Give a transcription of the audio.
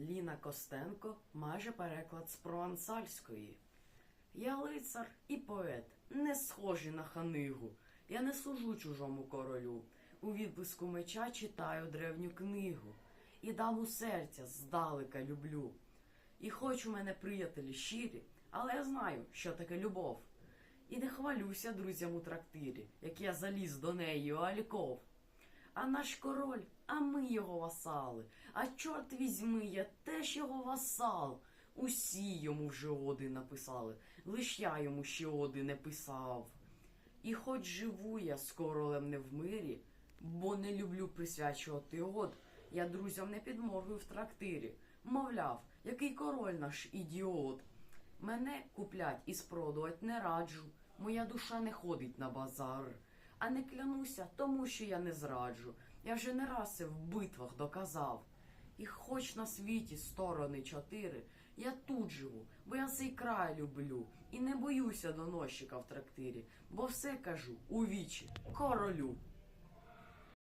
Ліна Костенко майже переклад з провансальської. Я лицар і поет, не схожий на ханигу. Я не служу чужому королю. У відблиску меча читаю древню книгу. І даму серця здалека люблю. І хоч у мене приятелі щирі, але я знаю, що таке любов. І не хвалюся друзям у трактирі, як я заліз до неї у альков. А наш король, а ми його васали. А чорт візьми, я теж його васал. Усі йому вже оди написали, лиш я йому ще оди не писав. І хоч живу я з королем не в мирі, бо не люблю присвячувати од, я друзям не підморгую в трактирі. Мовляв, який король наш ідіот. Мене куплять і спродувати не раджу. Моя душа не ходить на базар. А не клянуся, тому що я не зраджу. Я вже не раз це в битвах доказав. І хоч на світі сторони чотири, я тут живу, бо я цей край люблю. І не боюся доносчика в трактирі, бо все кажу у вічі королю.